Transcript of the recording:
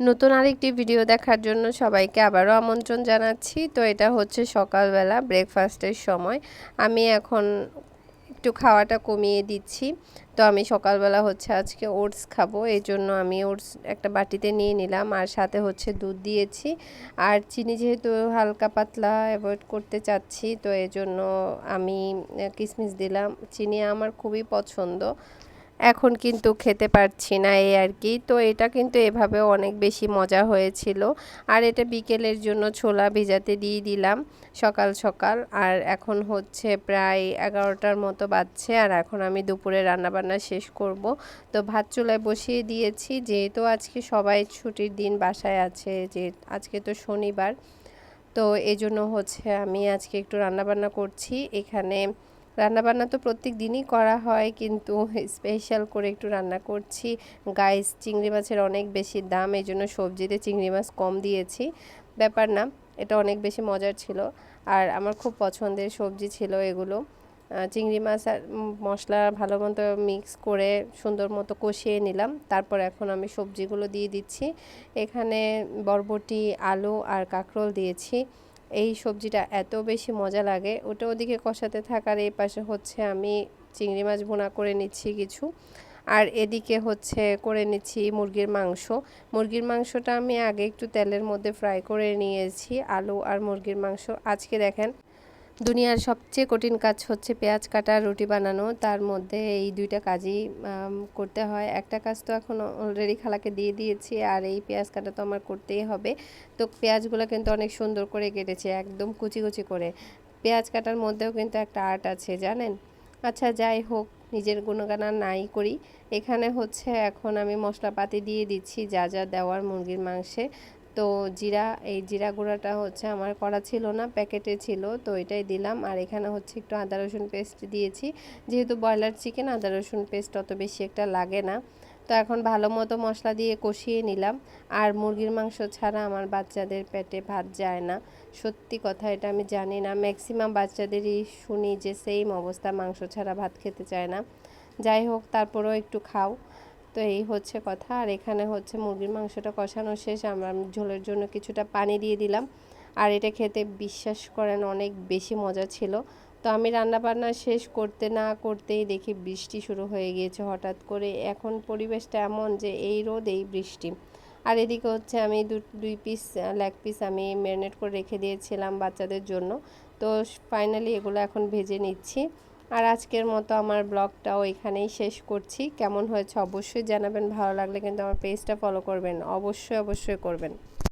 নতুন আরেকটি ভিডিও দেখার জন্য সবাইকে আবারও আমন্ত্রণ জানাচ্ছি। তো এটা হচ্ছে সকালবেলা ব্রেকফাস্টের সময়। আমি এখন একটু খাওয়াটা কমিয়ে দিচ্ছি। তো আমি সকালবেলা হচ্ছে আজকে ওটস খাব, এই জন্য আমি ওটস একটা বাটিতে নিয়ে নিলাম আর সাথে হচ্ছে দুধ দিয়েছি। আর চিনি যেহেতু হালকা পাতলা অ্যাভয়েড করতে চাচ্ছি, তো এই জন্য আমি কিসমিস দিলাম। চিনি আমার খুবই পছন্দ। এখন কিন্তু খেতে পারছি না এই আর কি। তো এটা কিন্তু এভাবেও অনেক বেশি মজা হয়েছিল। আর এটা বিকেলের জন্য ছোলা ভিজাতে দিয়ে দিলাম সকাল সকাল। আর এখন হচ্ছে প্রায় এগারোটার মতো বাজছে আর এখন আমি দুপুরে রান্নাবান্না শেষ করব। তো ভাত চুলায় বসিয়ে দিয়েছি। যেহেতু আজকে সবাই ছুটির দিন বাসায় আছে, যে আজকে তো শনিবার। তো এই জন্য হচ্ছে আমি আজকে একটু রান্নাবান্না করছি। এখানে রান্নাবান্না তো প্রত্যেক দিনই করা হয়, কিন্তু স্পেশাল করে একটু রান্না করছি। গাইস চিংড়ি মাছের অনেক বেশি দাম, এই জন্য সবজিতে চিংড়ি মাছ কম দিয়েছি। ব্যাপার না, এটা অনেক বেশি মজার ছিল। আর আমার খুব পছন্দের সবজি ছিল এগুলো। চিংড়ি মাছ আর মশলা ভালো মতো মিক্স করে সুন্দর মতো কষিয়ে নিলাম। তারপর এখন আমি সবজিগুলো দিয়ে দিচ্ছি। এখানে বরবটি, আলু আর কাঁকরোল দিয়েছি। এই সবজিটা এত বেশি মজা লাগে। ওটা ওদিকে কষাতে থাকার এই পাশে হচ্ছে আমি চিংড়ি মাছ ভুনা করে নিচ্ছি কিছু। আর এদিকে হচ্ছে করে নিচ্ছি মুরগির মাংস। মুরগির মাংসটা আমি আগে একটু তেলের মধ্যে ফ্রাই করে নিয়েছি, আলু আর মুরগির মাংস। আজকে দেখেন দুনিয়ার সবচেয়ে কঠিন কাজ হচ্ছে পেঁয়াজ কাটা, রুটি বানানো। তার মধ্যে এই দুইটা কাজই করতে হয়। একটা কাজ তো এখন অলরেডি খালাকে দিয়ে দিয়েছি, আর এই পেঁয়াজ কাটা তো আমার করতেই হবে। তো পেঁয়াজগুলো কিন্তু অনেক সুন্দর করে কেটেছে, একদম কুচি কুচি করে। পেঁয়াজ কাটার মধ্যেও কিন্তু একটা আর্ট আছে, জানেন? আচ্ছা যাই হোক, নিজের গুণগান নাই করি। এখানে হচ্ছে এখন আমি মশলাপাতি দিয়ে দিচ্ছি, যা যা দেওয়ার মুরগির মাংসে। তো জিরা, এই জিরা গুঁড়াটা হচ্ছে আমার করা ছিল না, প্যাকেটে ছিল, তো এটাই দিলাম। আর এখানে হচ্ছে একটু আদা, রসুন পেস্ট দিয়েছি। যেহেতু ব্রয়লার চিকেন, আদা, রসুন পেস্ট অত বেশি একটা লাগে না। তো এখন ভালো মতো মশলা দিয়ে কষিয়ে নিলাম। আর মুরগির মাংস ছাড়া আমার বাচ্চাদের পেটে ভাত যায় না। সত্যি কথা, এটা আমি জানি না। ম্যাক্সিমাম বাচ্চাদেরই শুনি যে, সেম অবস্থা, মাংস ছাড়া ভাত খেতে চায় না। যাই হোক, তারপরেও একটু খাও। তো এই হচ্ছে কথা। আর এখানে হচ্ছে মুরগির মাংসটা কষানো শেষ। আমরা ঝোলের জন্য কিছুটা পানি দিয়ে দিলাম। আর এটা খেতে বিশ্বাস করেন অনেক বেশি মজা ছিল। তো আমি রান্না বান্না শেষ করতে না করতেই দেখি বৃষ্টি শুরু হয়ে গিয়েছে হঠাৎ করে। এখন পরিবেশটা এমন যে এই রোদ, এই বৃষ্টি। আর এদিকে হচ্ছে আমি দুই পিস লেগ পিস আমি ম্যারিনেট করে রেখে দিয়েছিলাম বাচ্চাদের জন্য। তো ফাইনালি এগুলো এখন ভেজে নিচ্ছি। আর আজকের মতো আমার ব্লগটাও এখানেই শেষ করছি। কেমন হয়েছে অবশ্যই জানাবেন, ভালো লাগলে কিন্তু আমার পেজটা ফলো করবেন, অবশ্যই অবশ্যই করবেন।